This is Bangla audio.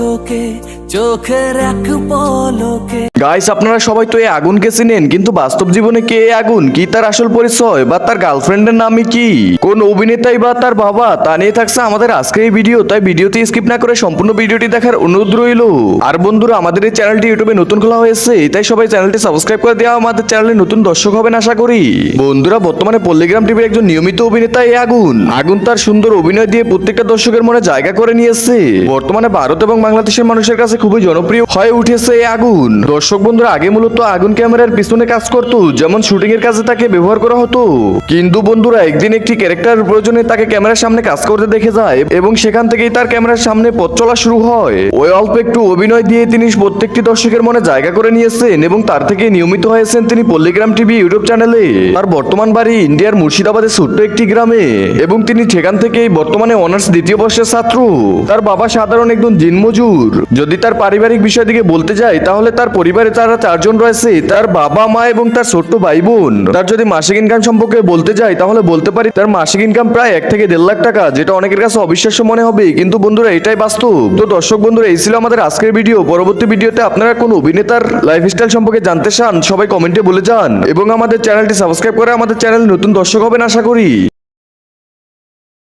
তোকে চোখের এক পলকে গাইস আপনারা সবাই তো এই আগুনকে চিনেন, কিন্তু বাস্তব জীবনে কে আগুন? কি তার আসল পরিচয় বা তার গার্লফ্রেন্ডের নামই কি? কোন অভিনেতাই বা তার বাবা তা নিয়ে থাকছে আমাদের আজকের এই ভিডিও, তাই ভিডিওতে স্কিপ না করে সম্পূর্ণ ভিডিওটি দেখার অনুরোধ রইল। আর বন্ধুরা, আমাদের এই চ্যানেলটি ইউটিউবে নতুন খোলা হয়েছে, তাই সবাই চ্যানেলটি সাবস্ক্রাইব করে দেওয়া আমাদের চ্যানেলে নতুন দর্শক হবেন আশা করি। বন্ধুরা, বর্তমানে পল্লিগ্রাম টিভির একজন নিয়মিত অভিনেতা এই আগুন। আগুন তার সুন্দর অভিনয় দিয়ে প্রত্যেকটা দর্শকের মনে জায়গা করে নিয়েছে। বর্তমানে ভারত এবং বাংলাদেশের মানুষের কাছে খুবই জনপ্রিয় হয়ে উঠেছে এই আগুন। দর্শক বন্ধুরা, আগে মূলত আগুন ক্যামেরার পিছনে কাজ করতো, যেমন শুটিং এর কাজে তাকে ব্যবহার করা হতো। কিন্তু বন্ধুরা, একদিন একটি ক্যারেক্টার প্রয়োজনে তাকে ক্যামেরার সামনে কাজ করতে দেখে যায় এবং সেখান থেকেই তার ক্যামেরার সামনে পথ চলা শুরু হয়। ওই অল্প একটু অভিনয় দিয়ে তিনি প্রত্যেকটি দর্শকের মনে জায়গা করে নিয়েছেন এবং তার থেকে নিয়মিত হয়েছেন তিনি পল্লিগ্রাম টিভি ইউটিউব চ্যানেলে তার বর্তমান বাড়ি ইন্ডিয়ার মুর্শিদাবাদের ছোট্ট একটি গ্রামে এবং তিনি সেখান থেকেই বর্তমানে অনার্স দ্বিতীয় বর্ষের ছাত্র। তার বাবা সাধারণ একজন দিনমজুর যদি তার পারিবারিক বিষয় দিকে বলতে যাই, তাহলে তার পরিবারে তারা চারজন রয়েছে, তার বাবা মা এবং তার ছোট্ট ভাই বোন তার যদি মাসিক ইনকাম সম্পর্কে বলতে যাই, তাহলে বলতে পারি তার মাসিক ইনকাম প্রায় এক থেকে দেড় লাখ টাকা, যেটা অনেকের কাছে অবিশ্বাস্য মনে হবে। কিন্তু বন্ধুরা, এটাই বাস্তব। তো দর্শক বন্ধুরা, এই ছিল আমাদের আজকের ভিডিও পরবর্তী ভিডিওতে আপনারা কোন অভিনেতার লাইফস্টাইল সম্পর্কে জানতে চান, সবাই কমেন্টে বলে যান। এবং আমাদের চ্যানেলটি সাবস্ক্রাইব করে আমাদের চ্যানেল নতুন দর্শক হবেন, আশা করি।